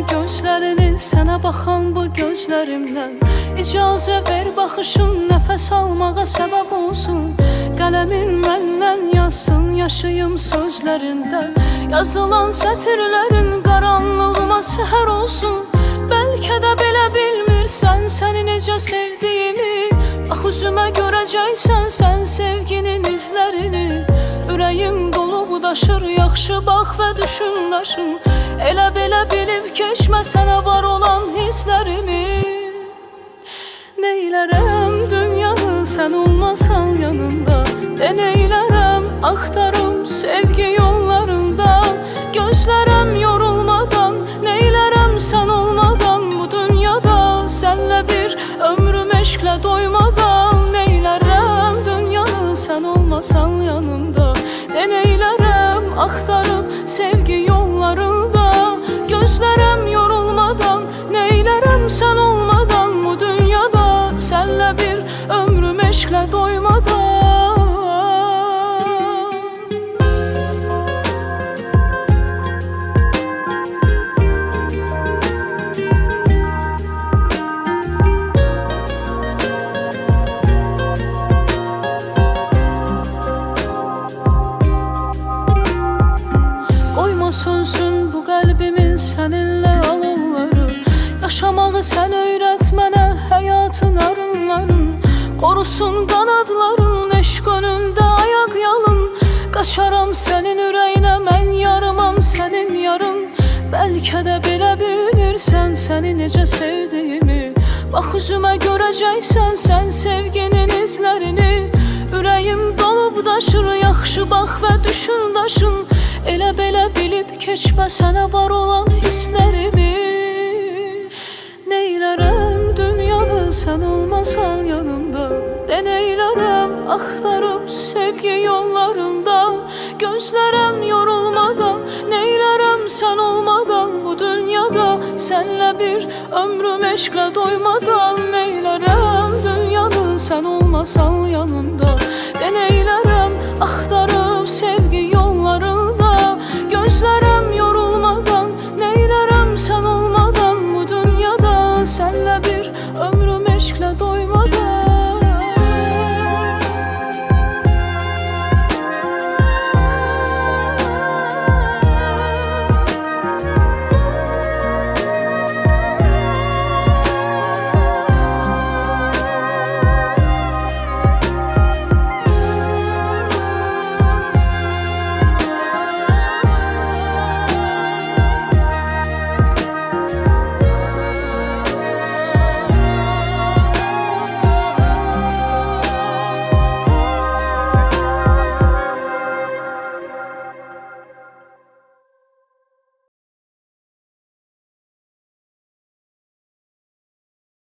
gözlerini Sənə baxan bu gözlərimdən İcazə ver baxışın Nəfəs almağa səbəb olsun. Qələmin məndən yazsın Yaşayım sözlərində Yazılan sətirlərin Qaranlığıma səhər olsun. Bəlkə də belə bilmirsən Səni necə sevdiyimi Bax üzümə görəcəksən Sən sevginin izlərini Ürəyim dolu daşır Yaxşı bax və düşün Elə belə bilib keçmə Sənə var olan hisslərimi Neylərəm dünyanı sən olmasan yanında De neylərəm axtarım sevgi yollarında. Gözlərəm yorulmadan Neylərəm sən olmadan. Bu dünyada Sənlə bir ömrüm eşqlə doymadan. Neylərəm dünyanı sən olmasan yanında De neylərəm axtarım sevgi yollarında Sönsün bu qəlbimin səninlə alovları Yaşamağı sən öyrət mənə həyatın arınların. Qorusun qanadların eşq önündə ayaq yalın. Qaçaram sənin ürəyinə mən yarımam sənin yarım Bəlkə də belə bilirsən səni necə sevdiyimi Bax üzümə görəcəksən sən sevginin izlərini Ürəyim dolub daşır yaxşı bax və düşün daşın Elə belə bilib keçmə sənə var olan hisslərimi Neylərəm dünyanı sən olmasan yanımda. De neylərəm axtarıb sevgi yollarında. Gözlərəm yorulmadan Neylərəm sən olmadan bu dünyada. Sənlə bir ömrüm eşqlə doymadan. Neylərəm dünyanı sən olmasan of